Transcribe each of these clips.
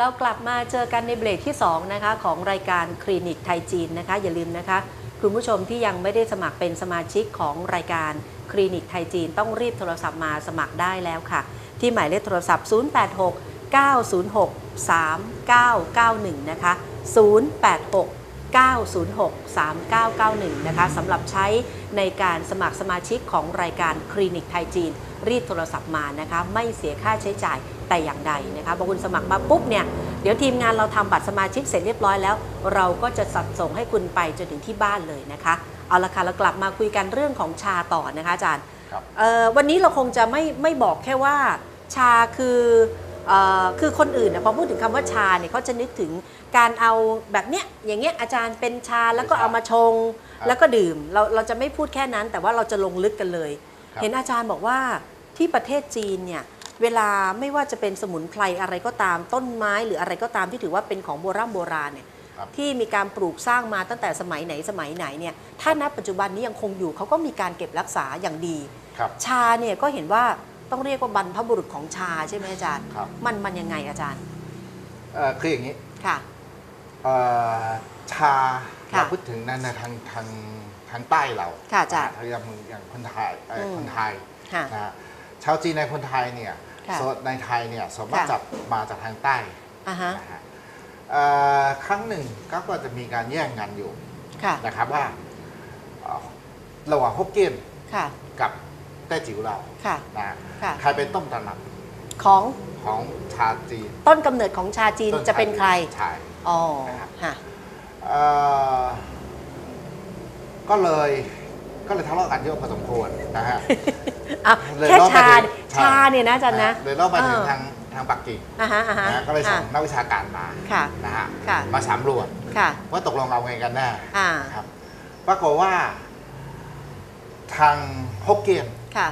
เรากลับมาเจอกันในเบรกที่2นะคะของรายการคลินิกไทยจีนนะคะ อย่าลืมนะคะ คุณผู้ชมที่ยังไม่ได้สมัครเป็นสมาชิกของรายการคลินิกไทยจีน ต้องรีบโทรศัพท์มาสมัครได้แล้วค่ะ ที่หมายเลขโทรศัพท์ 086 906 3991 นะคะ 086 906 3991 นะคะสำหรับใช้ในการสมัครสมาชิกของรายการคลินิกไทยจีน รีบโทรศัพท์มานะคะ ไม่เสียค่าใช้จ่าย แต่อย่างใดนะคะพอคุณสมัครมาปุ๊บเนี่ยเดี๋ยวทีมงานเราทำบัตรสมาชิกเสร็จเรียบร้อยแล้ว เราก็จะสัดส่งให้คุณไปจนถึงที่บ้านเลยนะคะ เอาละค่ะเรากลับมาคุยกันเรื่องของชาต่อนะคะอาจารย์ครับเอ่อวันนี้เราคงจะไม่ไม่บอกแค่ว่าชาคือเอ่อคือคนอื่นนะพอพูดถึงคำว่าชาเนี่ยเขาจะนึกถึงการเอาแบบเนี้ยอย่างเงี้ยอาจารย์เป็นชาแล้วก็เอามาชงครับแล้วก็ดื่มเราเราจะไม่พูดแค่นั้น แต่ว่าเราจะลงลึกกันเลยครับเห็นอาจารย์บอกว่าที่ประเทศจีนเนี่ย เวลาไม่ว่าจะเป็นสมุนไพรอะไรก็ตาม ต้นไม้หรืออะไรก็ตามที่ถือว่าเป็นของโบราณโบราณเนี่ยครับที่มีการปลูกสร้างมาตั้งแต่สมัยไหนสมัยไหนเนี่ยถ้าณปัจจุบันนี้ยังคงอยู่เขาก็มีการเก็บรักษาอย่างดีครับชาเนี่ยก็เห็นว่าต้องเรียกว่าบรรพบุรุษของชาใช่ไหมอาจารย์ครับมันมันยังไงอาจารย์เอ่อคืออย่างนี้ค่ะเอ่อชาค่ะเราพูดถึงนั้นนะทางทางทางใต้เราค่ะอาจารย์ทางอย่างอย่างคนไทยเอ่ออมคนไทยค่ะนะฮะชาวจีนในคนไทยเนี่ย ค่ะส่วนในไทยเนี่ยส่วนมากค่ะจะมาจากทางใต้อ่าฮะนะฮะเอ่อครั้งหนึ่งก็ก็จะมีการแย่งงานอยู่ค่ะนะครับว่าเอ่อระหว่างฮกเกี้ยนค่ะกับแต้จิ๋วเราค่ะนะฮะค่ะ ใครเป็นต้นตำรับของของชาจีนต้นกำเนิดของชาจีนต้จะเป็นใครใช่อ๋อนะครับค่ะเอ่อก็เลยก็เลยทะเลาะกันเยอะพอสมควรนะฮะ อะเลยแค่รอบไปชาถึง ชาเนี่ยนะอาจารย์นะเลยเล่าไปถึงเออทางทางปักกิ่งอ่าฮะอ่าฮะนะฮะก็เลยส่งอะนักวิชาการมาค่ะนะฮะค่ะมาสำรวจค่ะว่าตกลงเอาไงกันแน่อ่านะครับปรากฏว่า ทางฮกเกี้ยนค่ะ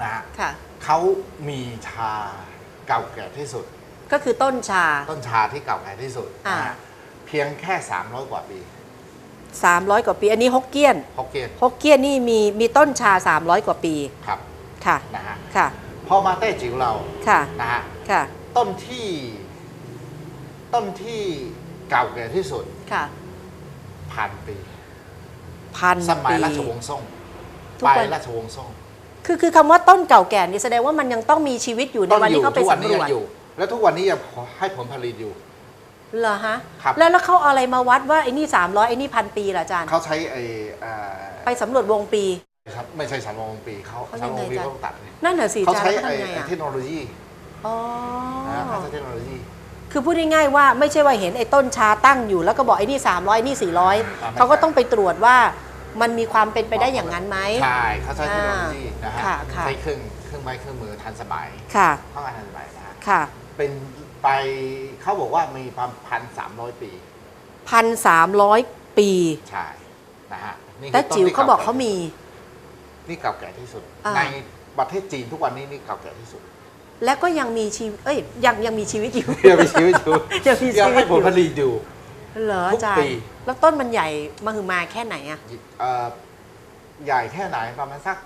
นะฮะค่ะเขามีชาเก่าแก่ที่สุด ก็คือต้นชาต้นชาที่เก่าแก่ที่สุดอ่านะฮะเพียงแค่300กว่าปี300กว่าปี อันนี้ฮกเกี้ยนฮกเกี้ยนฮกเกี้ยนนี่มีมีต้นชา300กว่าปีครับค่ะนะฮะ ค่ะ พอมาแต้จิ๋วเราค่ะนะฮะค่ะ ต้นที่ ต้นที่เก่าแก่ที่สุดค่ะพันปีพันสมัยปีราชวงศ์ซ่งทุกไปวันราชวงศ์ซ่งคือคือคำว่าต้นเก่าแก่นี่แสดงว่ามันยังต้องมีชีวิตอยู่ในวันที่เขาไปทุกวันสำนี้รยัวจงอยู่แล้วทุกวันนี้ยังให้ผลผลิตอยู่เหรอฮะครับแล้วแล้วเขาเอาอะไรมาวัดว่าไอ้นี่300ไอ้นี่พันปีเหรออาจารย์เขาใช้ไอ้เอ่อไปสำรวจวงปี ครับไม่ใช่สามวงปีเขาเขาสามวงปียังไงจ๊ะ เขาต้องตัดเลยนั่นเหรอสิอาเขาจารย์ใช้เขาไอ้ทำไงไอ้อะเทคโนโลยีอ๋อ นะเขาใช้เทคโนโลยี คือพูดง่ายๆว่าไม่ใช่ว่าเห็นไอ้ต้นชาตั้งอยู่ แล้วก็บอกไอ้นี่ 300ไอ้นี่400เขาก็ต้องไปตรวจว่ามันมีความเป็นไปได้อย่างนั้นไหม ใช่เขาใช้เทคโนโลยีนะฮะค่ะค่ะ ใช้เครื่องเครื่องไม้เครื่องมือทันสมัยค่ะ เข้างานทันสมัยนะฮะค่ะเป็นไปเขาบอกว่ามีความพันสามร้อยปีพันสามร้อยปี ใช่นะฮะนี่คือแต่จิ๋วต้นที่เขาบอกเขามี นี่เก่าแก่ที่สุด อ่า ในประเทศจีนทุกวันนี้นี่เก่าแก่ที่สุดและก็ยังมีชีวิตเอ้ยยังยังมีชีวิตอยู่ ยังมีชีวิตอยู่ยังมีชียังวิให้ตผอลยู่ผลิตอยู่ เหรอทุอากจารปี ย์แล้วต้นมันใหญ่มาหือมาแค่ไหนอะเอ่อใหญ่แค่ไหนประมาณสัก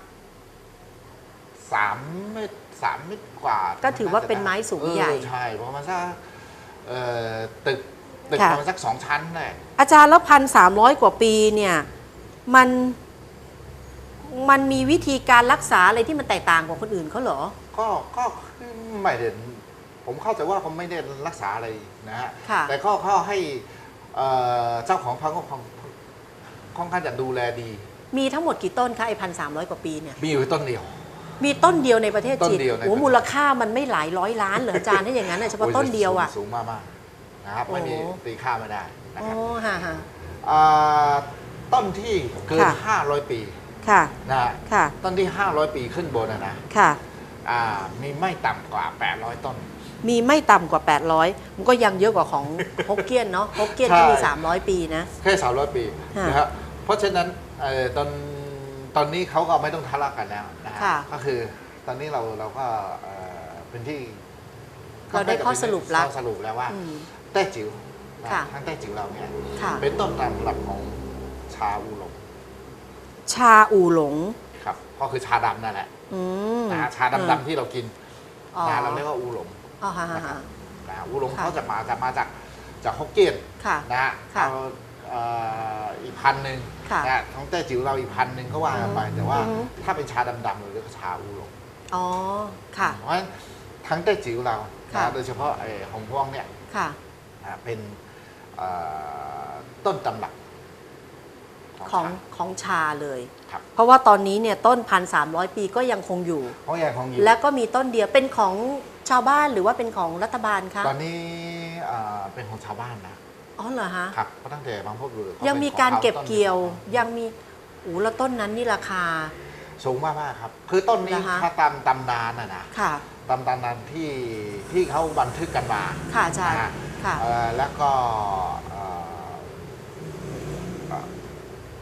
สามเมตรสามเมตรกว่าก็ถือว่าเป็นไม้สูงใหญ่ เออใช่ประมาณสักเอ่อตึกตึกค่ะ ประมาณสักสองชั้นแหละอาจารย์แล้วพันสามร้อยกว่าปีเนี่ย มัน มันมีวิธีการรักษาอะไรที่มันแตกต่างกว่าคนอื่นเขาเหรอ ก็ก็คือไม่เด่นผมเข้าใจว่าเขาไม่ได้รักษาอะไรนะฮะค่ะ แต่ก็เขาให้เอ่อเจ้าของพังก็ของค่อนข้างจะดูแลดี มีทั้งหมดกี่ต้นคะไอ้พันสามร้อยกว่าปีเนี่ย มีอยู่ต้นเดียว มีต้นเดียวในประเทศต้นจีนเดียวในโอ้ประเทศ มูลค่ามันไม่หลายร้อยล้านเหรออาจารย์ถ้าอย่างนั้นน่ะเฉพาะต้นเดียวอะโสูงมากมากๆนะครับโอ้ไม่มีตีค่าไม่ได้นะโอ้ครับฮ่าฮ่าอ่าต้นที่เกินค่ะ 500 ปี ค่ะ นะฮะค่ะ ต้นที่ 500 ปีขึ้นบนนะนะค่ะ อ่ามีไม่ต่ำกว่า 800 ต้น มีไม่ต่ำกว่า 800 มันก็ยังเยอะกว่าของ ฮกเกี้ยนเนาะฮกเกี้ยนที่มี ใช่ 300 ปีนะ แค่300 ปีค่ะนะครับเพราะฉะนั้นเอ่อตอนตอนนี้เขาก็ไม่ต้องทะเลาะกันแล้วนะฮะค่ะ ก็คือตอนนี้เราเราก็เอ่อเป็นที่เราได้ข้อสรุปแล้ว ข้อสรุปแล้วว่าอืม แต้จิ๋วนะค่ะ ทั้งแต้จิ๋วเราเนี่ยค่ะ เป็นต้นตำรับของชาอูหลง ชาอูหลง ครับก็คือชาดำนั่นแหละอืมนะฮะชาดำๆที่เรากินอ๋อนะเราเรียกว่าอูหลงอ๋อฮ่าฮ่าฮ่านะฮะอูหลงค่ะ เขาจะมาจะมาจากจากฮกเกี้ยนค่ะ นะฮะค่ะเอาเอ่ออีกพันหนึ่งค่ะนะฮะของแต้จิ๋วเราอีกพันหนึ่งก็ว่ากันไปแต่ว่าอือฮึ ถ้าเป็นชาดำๆเราเรียกว่าชาอูหลง อ๋อ ค่ะ เพราะฉะนั้นทั้งแต้จิ๋วเราค่ะนะโดยเฉพาะไอ้หงพวงเนี่ยค่ะนะเป็นเอ่อต้นตำรับ ของชาของชาเลย ครับ เพราะว่าตอนนี้เนี่ยต้นพันสามร้อยปีก็ยังคงอยู่ เพราะอย่างของอยู่ แล้วก็มีต้นเดียวเป็นของชาวบ้านหรือว่าเป็นของรัฐบาลคะตอนนี้เอ่อเป็นของชาวบ้านนะ อ๋อเหรอฮะ ครับเพราะตั้งแต่บางพวกอยู่ยังมีการเก็บเกี่ยวยังมีโอ้แล้วต้นนั้นนี่ราคา สูงมากมากๆครับ คือต้นนี้เหรอคะ ถ้าตามตำนานนะนะค่ะ ตามตำนานที่ที่เขาบันทึกกันมาค่ะอาจารย์นะฮะค่ะ เอ่อแล้วก็เอ่อเอ่อ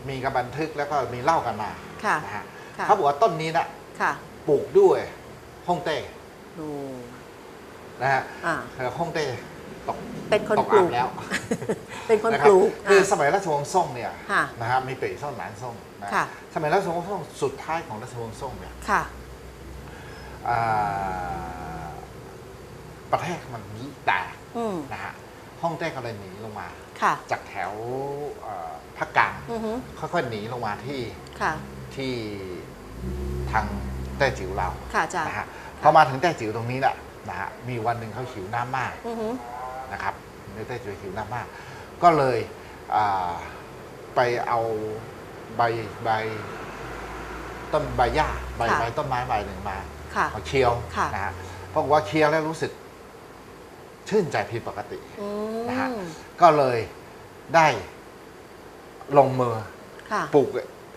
มีการบันทึกแล้วก็มีเล่ากันมาค่ะนะฮะค่ะเขาบอกว่าต้นนี้นะค่ะปลูกด้วยฮ่องเต้ดูนะฮะอ่า เออฮ่องเต้ตกเป็นคนตกปลูอับกแล้วเป็นคนนะปรับลูกคืออะสมัยราชวงศ์ซ่งเนี่ยค่ะ นะฮะมีเป๋ซ่งหนานซ่งนะค่ะ สมัยราชวงศ์ซ่งสุดท้ายของราชวงศ์ซ่งเนี่ย ค่ะ อ่าประเทศมันแตกอืม นะฮะฮ่องเต้ก็เลยหนีลงมา ค่ะ จากแถวเอ่อภาคกลางอือฮึค่อยๆหนีลงมาที่ค่ะ ที่ทางแต้จิ๋วเราค่ะอาจารย์นะฮะพอมาถึงแต้จิ๋วตรงนี้แหละนะฮะมีวันหนึ่งเขาหิวน้ำมาก อือฮึนะครับในแต้จิ๋วหิวน้ำมาก ก็เลยอ่าไปเอาใบใบ ต้นใบหญ้าใบใบต้นไม้ใบหนึ่งมาค่ะ มาเคี้ยวค่ะ นะฮะเพราะว่าเคี้ยวแล้วรู้สึก ชื่นใจผิดปกติอืนะฮะมก็เลยได้ลงมือค่ะปลูก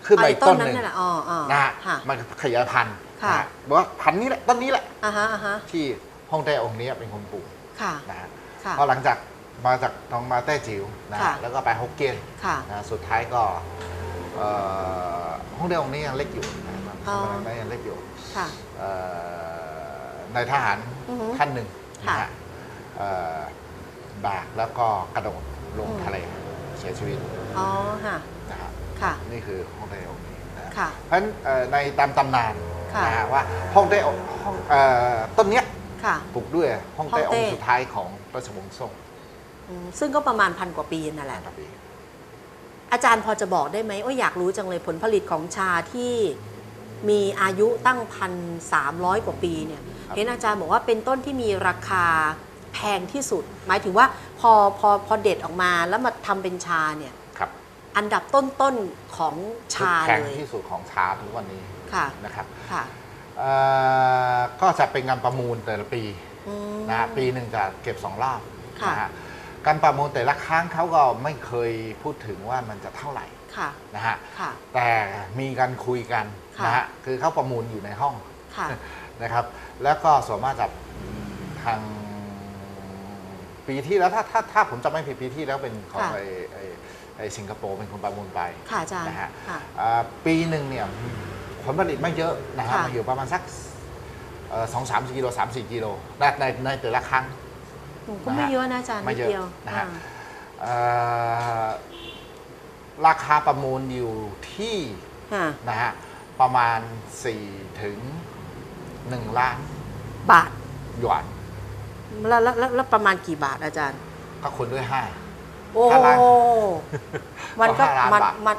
ขึ้นมาไอ้อีกต้ต้นนนั้หนนึ่งนั่นแหละอ๋ออ๋อนะฮะค่ะ มันขยายพันธุ์ค่ะ นะฮะบอกว่าพันธุ์นี้แหละต้นนี้แหละ อ่าฮะอ่าฮะที่ฮ่องเต้องค์นี้เป็นคนปลูกค่ะ นะฮะค่ะ พอหลังจากมาจากทองมาแต้จิ๋วนะฮะค่ะ แล้วก็ไปฮกเกี้ยนค่ะ นะสุดท้ายก็เอ่อฮ่องเต้องค์นี้ยังเล็กอยู่นะฮะอ๋อสมัยนั้นยังเล็กอยู่ ค่ะ เอ่อในทหารอือฮึท่านหนึ่งนะค่ะ ฮะ เอ่อแบกแล้วก็กระโดดลงอืมทะเลเสียชีวิตอ๋อค่ะนะฮะค่ะนี่คือฮ่องเต้องค์นี้นะฮะค่ะเพราะฉะนั้นเอ่อในตามตำนานค่ะนะฮะว่าฮ่องเต้องฮ่องเอ่อต้นเนี้ยค่ะปลูกด้วยฮ่องเต้องฮ่องเต้ค์สุดท้ายของราชวงศ์ซ่งอืมซึ่งก็ประมาณพันกว่าปีนั่นแหละครับพี่อาจารย์พอจะบอกได้ไหมว่าอยากรู้จังเลยผลผลิตของชาที่มีอายุตั้งพันสามร้อยกว่าปีเนี่ยเห็นอาจารย์บอกว่าเป็นต้นที่มีราคา แพงที่สุด หมายถึงว่าพอพอพอเด็ดออกมาแล้วมาทำเป็นชาเนี่ยครับอันดับต้นๆของชาแพงเลยที่สุดของชาทุกวันนี้ค่ะนะครับค่ะเอ่อก็จะเป็นงานประมูลแต่ละปีอืม นะฮะปีหนึ่งจะเก็บสองรอบค่ะ นะฮะการประมูลแต่ละครั้งเขาก็ไม่เคยพูดถึงว่ามันจะเท่าไหร่ค่ะ นะฮะค่ะ แต่มีการคุยกันค่ะ นะฮะคือเขาประมูลอยู่ในห้อง ค่ะ นะครับแล้วก็ส่วนมากจะทาง ปีที่แล้วถ้าถ้าถ้าผมจำไม่ผิดปีที่แล้วเป็นของค่ะไอ้ไอ้ไอ้สิงคโปร์เป็นคนประมูลไปค่ะอาจารย์นะฮะค่ะอ่าปีหนึ่งเนี่ยผลผลิตไม่เยอะนะฮะค่ะมาอยู่ประมาณสักสองสามกิโลสามสี่กิโลในในในแต่ละครั้งอืมก็ไม่เยอะนะอาจารย์ไม่นิดเยอะเดียวนะฮะ อ่าเอ่อราคาประมูลอยู่ที่ค่ะนะฮะประมาณ4ถึง1ล้านบาท หยวน แล้วแล้วแล้วแล้วประมาณกี่บาทอาจารย์ ก็คูณด้วย5โอ้ ห้าล้านมันก็ก็ห้าล้านมันบาทมัน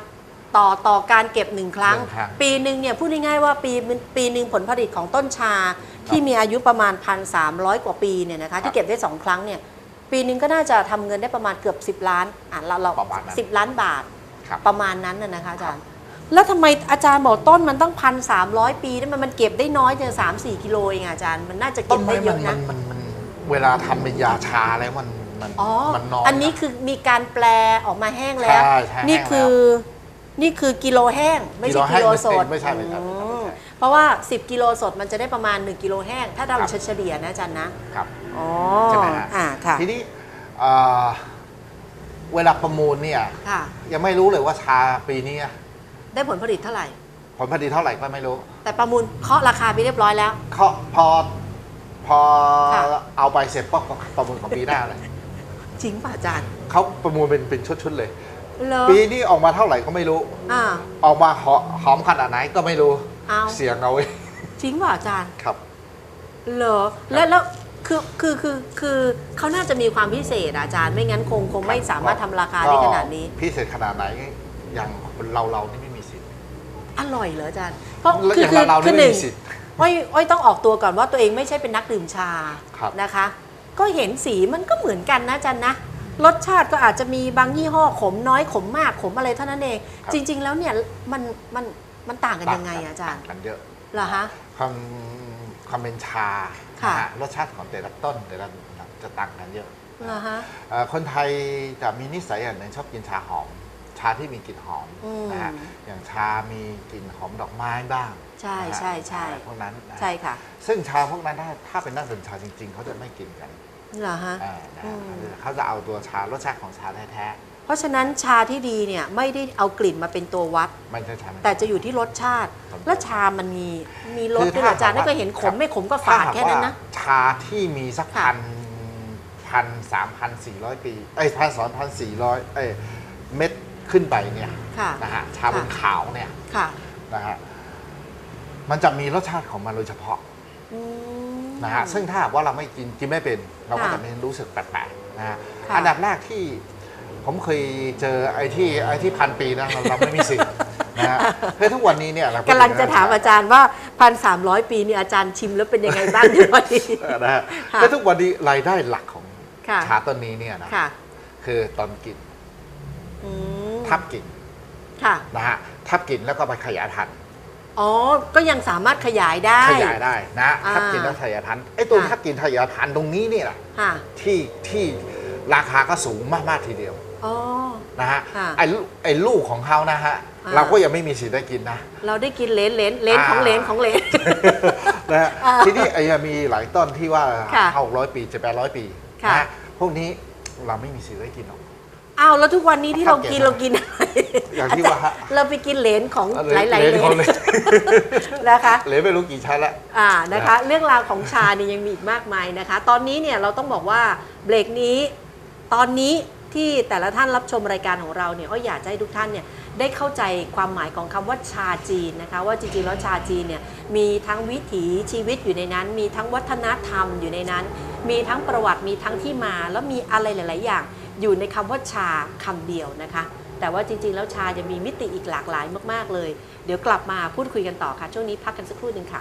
ต่อต่อการเก็บหนึ่งครั้ง หนึ่งครั้งปีหนึ่งเนี่ยพูดง่ายๆว่าปีปีหนึ่งผลผลิตของต้นชาที่มีอายุประมาณ 1,300 กว่าปีเนี่ยนะคะที่เก็บได้สองครั้งเนี่ยปีหนึ่งก็น่าจะทำเงินได้ประมาณเกือบ 10 ล้านอะเราเราประมาณนั้น สิบล้านบาท ครับ ประมาณนั้นน่ะนะคะอาจารย์ แล้วทำไมอาจารย์บอกต้นมันต้องพันสามร้อยปีนี่มันมันเก็บได้น้อยเจอสามสี่กิโลเองอะอาจารย์มันน่าจะต้เก็นบไม้ได้เยมันอะมันะ นมันมัน เวลาทำเป็นยาชาแล้วมันมันอ๋อ มันน้อยอันนี้คือมีการแปลออกมาแห้งแล้ว ใช่ใช่นี่แห้งแล้วคือ นี่คือกิโลแห้ง ไม่ใช่กิโลแห้กิงโลสดไม่ใช่ไม่ใช่ไม่ใช่ อืมไม่ใช่เพราะว่า 10 กิโลสดมันจะได้ประมาณ 1 กิโลแห้ง ถ้าเราครับเฉลี่ยนะอาจารย์นะครับ อ๋อใช่ไหมฮะ อ่าค่ะทีนี้เอ่อเวลาประมูลเนี่ย ค่ะ ยังไม่รู้เลยว่าชาปีนี้ได้ผลผลิตเท่าไหร่ ผลผลิตเท่าไหร่ก็ไม่รู้แต่ประมูลเคาะราคาไปเรียบร้อยแล้ว เขาพอ พอค่ะ เอาไปเสร็จปุ๊บก็ประมูลของปีหน้าเลยจริงป่ะอาจารย์เขาประมูลเป็นเป็นชุดๆเลยเหรอปีนี้ออกมาเท่าไหร่ก็ไม่รู้ อ่า ออกมาหอหอมขนาดไหนก็ไม่รู้เอา เสียงเอาไว้จริงป่ะอาจารย์ ครับ เหรอแล้วแล้วคคือคือคือคือเขาน่าจะมีความพิเศษอะอาจารย์ไม่งั้นคงคงไม่สามารถทำราคาได้ขนาดนี้ ก็พิเศษขนาดไหนอย่างเราเรานี่ไม่มีสิทธิ์ อร่อยเหรออาจารย์เพราะแล้วคืออย่างคือเราเราคือนี่หไม่นึ่งมีสิทธิ์ อ้อยอ้อยต้องออกตัวก่อนว่าตัวเองไม่ใช่เป็นนักดื่มชาครับนะคะ ก็เห็นสีมันก็เหมือนกันนะอาจารย์นะรสชาติก็อาจจะมีบางยี่ห้อขมน้อยขมมากขมอะไรเท่านั้นเองครับจริง ๆ แล้วเนี่ยมันมันมันต่างกันยังไงอะอาจารย์ต่งกันเยอะเหรอฮะความความเป็นชาค่ะนะฮะรสชาติของแต่ละต้นแต่ละจะต่างกันเยอะเหรอฮะเอ่อคนไทยจะมีนิสัยอย่างหนึ่งชอบกินชาหอม ชาที่มีกลิ่นหอมอืมนะฮะอย่างชามีกลิ่นหอมดอกไม้บ้าง ใช่นะฮะใช่ใช่อะไรพวกนั้นนะฮะใช่ค่ะ ซึ่งชาพวกนั้นถ้าถ้าเป็นนักดื่มชาจริง ๆ เขาจะไม่กินกันเหรอฮะอ่านะอืฮะมเขาจะเอาตัวชารสชาติของชาแท้เพราะฉะนั้นชาที่ดีเนี่ยไม่ได้เอากลิ่นมาเป็นตัววัดๆไม่ใช่ชาแต่จะอยู่ที่รสชาติครับแล้วชามันมีมีรสคือด้วยเหรออาจารย์ถ้าถ้าเคยเห็นขครัมบไม่ขมก็ฝาดถ้หกแค่นั้นนะว่าชาที่มีสักค่ะพันพันสามพันสี่ร้อยปีเอ้ยพันสองพันสี่ร้อยเอ้ยเม็ดขึ้นไปเนี่ยค่ะนะฮะชาบนค่ะขาวเนี่ยค่ะนะฮะ มันจะมีรสชาติของมันโดยเฉพาะอืม นะฮะซึ่งถ้าหากว่าเราไม่กินกินไม่เป็น เราก็ค่ะจะไม่รู้สึกแปลกๆนะฮะค่ะ อันดับแรกที่ผมเคยเจอไอ้ที่ไอ้ที่พันปีนะเราเราไม่มีสิทธิ์นะฮะเพื่อทุกวันนี้เนี่ยเรากำลังจะถามอาจารย์ว่าพันสามร้อยปีนี่อาจารย์ชิมแล้วเป็นยังไงบ้างเดี๋ยวนี้เออนะฮะค่ะเพื่อทุกวันนี้รายได้หลักของค่ะ ชาต้นนี้เนี่ยนะค่ะคือตอนกินอืมทับกินค่ะ นะฮะทับกินแล้วก็ไปขยายพันธุ์ อ๋อ ก็ยังสามารถขยายได้ ขยายได้นะอ่า ทับกินแล้วขยายพันธุ์ไอ้ตัวค่ะทับกินขยายพันธุ์ตรงนี้เนี่ยแหละค่ะที่ที่ราคาก็สูงมาก ๆ ทีเดียวอ๋อ นะฮะค่ะไอ้ลูกไอ้ลูกของเขานะฮะอ่า เราก็ยังไม่มีสิทธิ์ได้กินนะ เราได้กินเลนเลนเลนอ่าของเลนของเลน นะฮะอ่าทีนี้ไอ้มีหลายต้นที่ว่าค่ะเข้าร้อยปีจะแปดร้อยปีค่ะ นะฮะพวกนี้เราไม่มีสิทธิ์ได้กินหรอก อ้าวแล้วทุกวันนี้ที่เรากินครับเรากินอะไรอย่างที่ว่าฮะเราไปกินเลนของหลายๆเลเลนของเลนนนะคะเหลยไม่รู้กี่ชั้นแล้วอ่านะคะนะเรื่องราวของชาเนี่ยยังมีอีกมากมายนะคะ ตอนนี้เนี่ยเราต้องบอกว่าเบรกนี้ตอนนี้ที่แต่ละท่านรับชมรายการของเราเนี่ยก็อยากจะให้ทุกท่านเนี่ยได้เข้าใจความหมายของคำว่าชาจีนนะคะ ว่าจริงๆแล้วชาจีนเนี่ยมีทั้งวิถีชีวิตอยู่ในนั้น มีทั้งวัฒนธรรมอยู่ในนั้น มีทั้งประวัติมีทั้งที่มา แล้วมีอะไรหลาย ๆ อย่าง อยู่ในคำว่าชาคำเดียวนะคะ แต่ว่าจริง ๆ แล้วชาจะมีมิติอีกหลากหลายมาก ๆ เลย เดี๋ยวกลับมาพูดคุยกันต่อค่ะ ช่วงนี้พักกันสักครู่หนึ่งค่ะ